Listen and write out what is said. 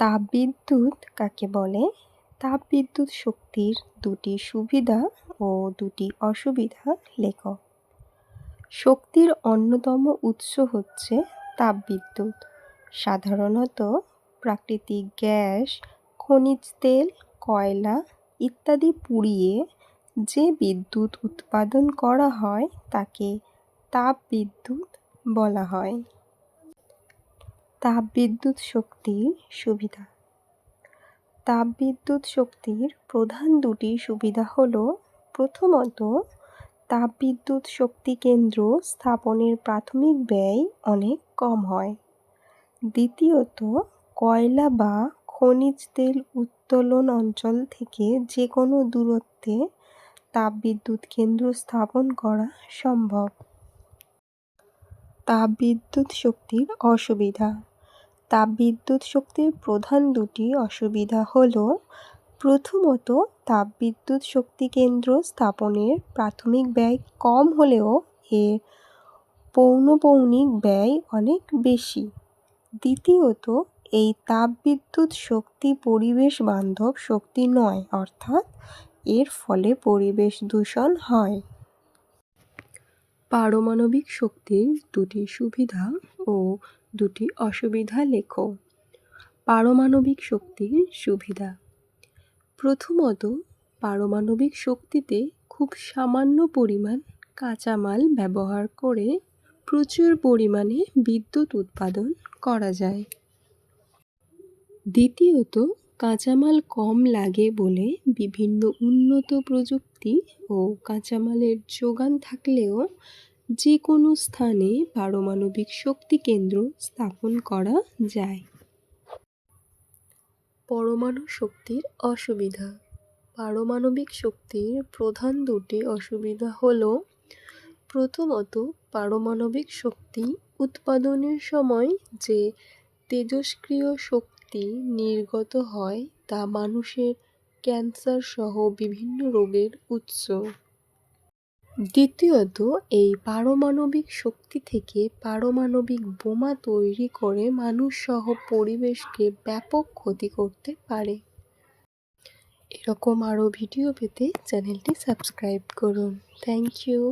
তাপবিদ্যুৎ কাকে বলে? তাপবিদ্যুৎ শক্তির দুটি সুবিধা ও দুটি অসুবিধা লেখ। শক্তির অন্যতম উৎস হচ্ছে তাপবিদ্যুৎ। সাধারণত প্রাকৃতিক গ্যাস, খনিজ তেল, কয়লা ইত্যাদি পুড়িয়ে যে বিদ্যুৎ উৎপাদন করা হয় তাকে তাপবিদ্যুৎ বলা হয়। তাপবিদ্যুৎ শক্তির সুবিধা। তাপবিদ্যুৎ শক্তির প্রধান দুটি সুবিধা হল, প্রথমত, তাপবিদ্যুৎ শক্তি কেন্দ্র স্থাপনের প্রাথমিক ব্যয় অনেক কম হয়। দ্বিতীয়ত, কয়লা বা খনিজ তেল উত্তোলন অঞ্চল থেকে যে কোনো দূরত্বে তাপবিদ্যুৎ কেন্দ্র স্থাপন করা সম্ভব। তাপবিদ্যুৎ শক্তির অসুবিধা। তাপবিদ্যুৎ শক্তির প্রধান দুটি অসুবিধা হল, প্রথমত, তাপবিদ্যুৎ শক্তি কেন্দ্র স্থাপনের প্রাথমিক ব্যয় কম হলেও এর পৌনঃপুনিক ব্যয় অনেক বেশি। দ্বিতীয়ত, এই তাপবিদ্যুৎ শক্তি পরিবেশ বান্ধব শক্তি নয়, অর্থাৎ এর ফলে পরিবেশ দূষণ হয়। পারমাণবিক শক্তির দুটি সুবিধা ও দুটি অসুবিধা লেখো। পারমাণবিক শক্তির সুবিধা। প্রথমত, পারমাণবিক শক্তিতে খুব সামান্য পরিমাণ কাঁচামাল ব্যবহার করে প্রচুর পরিমাণে বিদ্যুৎ উৎপাদন করা যায়। দ্বিতীয়ত কাঁচামাল কম লাগে বলে বিভিন্ন উন্নত প্রযুক্তি ও কাঁচামালের যোগান থাকলেও যে কোনো স্থানে পারমাণবিক শক্তি কেন্দ্র স্থাপন করা যায়। পরমাণু শক্তির অসুবিধা। পারমাণবিক শক্তির প্রধান দুটি অসুবিধা হল, প্রথমত পারমাণবিক শক্তি উৎপাদনের সময় যে তেজস্ক্রিয় শক্তি নির্গত হয় তা মানুষের ক্যান্সার সহ বিভিন্ন রোগের উৎস। দ্বিতীয়ত, এই পারমাণবিক শক্তি থেকে পারমাণবিক বোমা তৈরি করে মানুষ সহ পরিবেশকে ব্যাপক ক্ষতি করতে পারে। এরকম আরও ভিডিও পেতে চ্যানেলটি সাবস্ক্রাইব করুন। Thank you.